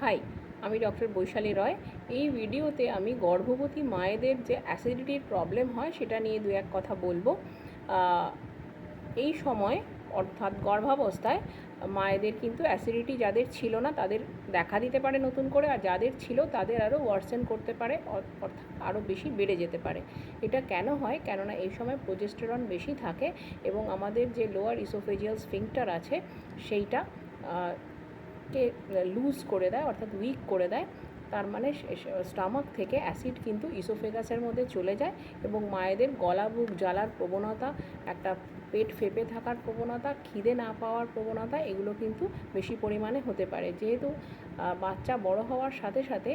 High, আমি doctor Vaishali রয়। এই ভিডিওতে আমি গর্ভবতী মায়েদের যে অ্যাসিডিটির প্রবলেম হয় সেটা নিয়ে দু এক কথা বলব। এই সময়, অর্থাৎ গর্ভাবস্থায়, মায়েদের কিন্তু অ্যাসিডিটি যাদের ছিল না, তাদের দেখা দিতে পারে নতুন করে, আর যাদের ছিল, তাদের আরও ওয়ার্সেন করতে পারে, অর- অর্থাৎ আরও বেশি বেড়ে যেতে পারে। এটা কেন হয়? কেননা এই সময় প্রোজেস্টেরন বেশি থাকে এবং আমাদের যে লোয়ার ইসোফেজিয়াল স্ফিংটার আছে, সেইটা কে লুজ করে দেয়, অর্থাৎ উইক করে দেয়, তার মানে স্টামাক থেকে অ্যাসিড কিন্তু ইসোফেগাসের মধ্যে চলে যায় এবং মায়েদের গলা, বুক জ্বালার প্রবণতা, একটা পেট ফেপে থাকার প্রবণতা, খিদে না পাওয়ার প্রবণতা এগুলো কিন্তু বেশি পরিমাণে হতে পারে। যেহেতু বাচ্চা বড় হওয়ার সাথে সাথে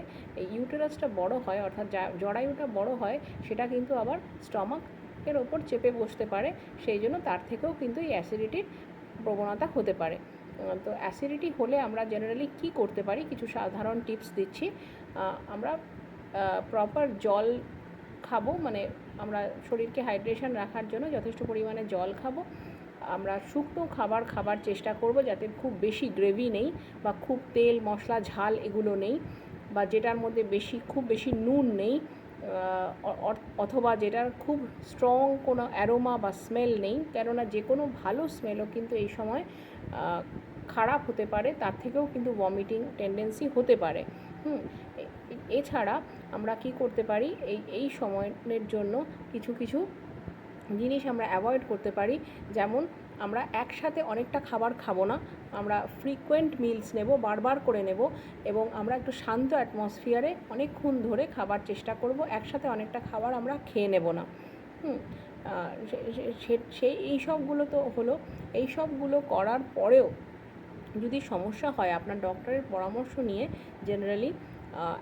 ইউটেরাসটা বড় হয়, অর্থাৎ জরায়ুটা বড় হয়, সেটা কিন্তু আবার স্টমাক এর ওপর চেপে বসতে পারে, সেই জন্য তার থেকেও কিন্তু এই অ্যাসিডিটির প্রবণতা হতে পারে। তো অ্যাসিডিটি হলে আমরা জেনারেলি কি করতে পারি? কিছু সাধারণ টিপস দিচ্ছি। আমরা প্রপার জল খাব মানে আমরা শরীরকে হাইড্রেশন রাখার জন্য যথেষ্ট পরিমাণে জল খাব। আমরা শুকনো খাবার খাবার চেষ্টা করব যাতে খুব বেশি গ্রেভি নেই বা খুব তেল, মশলা, ঝাল এগুলো নেই বা যেটার মধ্যে বেশি, খুব বেশি নুন নেই। অথবা যেটার খুব স্ট্রং কোনো অ্যারোমা বা স্মেল নেই, কেননা যে কোনো ভালো স্মেলও কিন্তু এই সময় খারাপ হতে পারে, তার থেকেও কিন্তু ভমিটিং টেন্ডেন্সি হতে পারে। হুম এছাড়া আমরা কি করতে পারি? এই এই সময়ের জন্য কিছু কিছু জিনিস আমরা অ্যাভয়েড করতে পারি, যেমন আমরা একসাথে অনেকটা খাবার খাব না, আমরা ফ্রিকোয়েন্ট মিলস নেব, বারবার করে নেব, এবং আমরা একটু শান্ত অ্যাটমসফিয়ারে অনেকক্ষণ ধরে খাবার চেষ্টা করব, একসাথে অনেকটা খাবার আমরা খেয়ে নেব না। হুম সেই এই সবগুলো তো হলো, এই সবগুলো করার পরেও যদি সমস্যা হয়, আপনার ডক্টরের পরামর্শ নিয়ে জেনারেলি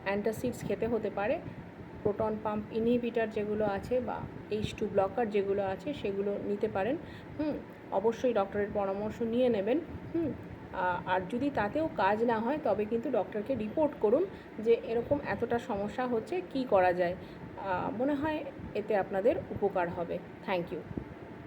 অ্যান্টাসিডস খেতে হতে পারে প্রোটন পাম্প ইনহিবিটার যেগুলো আছে বা এইচ টু ব্লকার যেগুলো আছে, সেগুলো নিতে পারেন। হুম, অবশ্যই ডক্টরের পরামর্শ নিয়ে নেবেন। হুম আর যদি তাতেও কাজ না হয়, তবে কিন্তু ডক্টরকে রিপোর্ট করুন যে এরকম এতটা সমস্যা হচ্ছে, কি করা যায়। মনে হয় এতে আপনাদের উপকার হবে। Thank you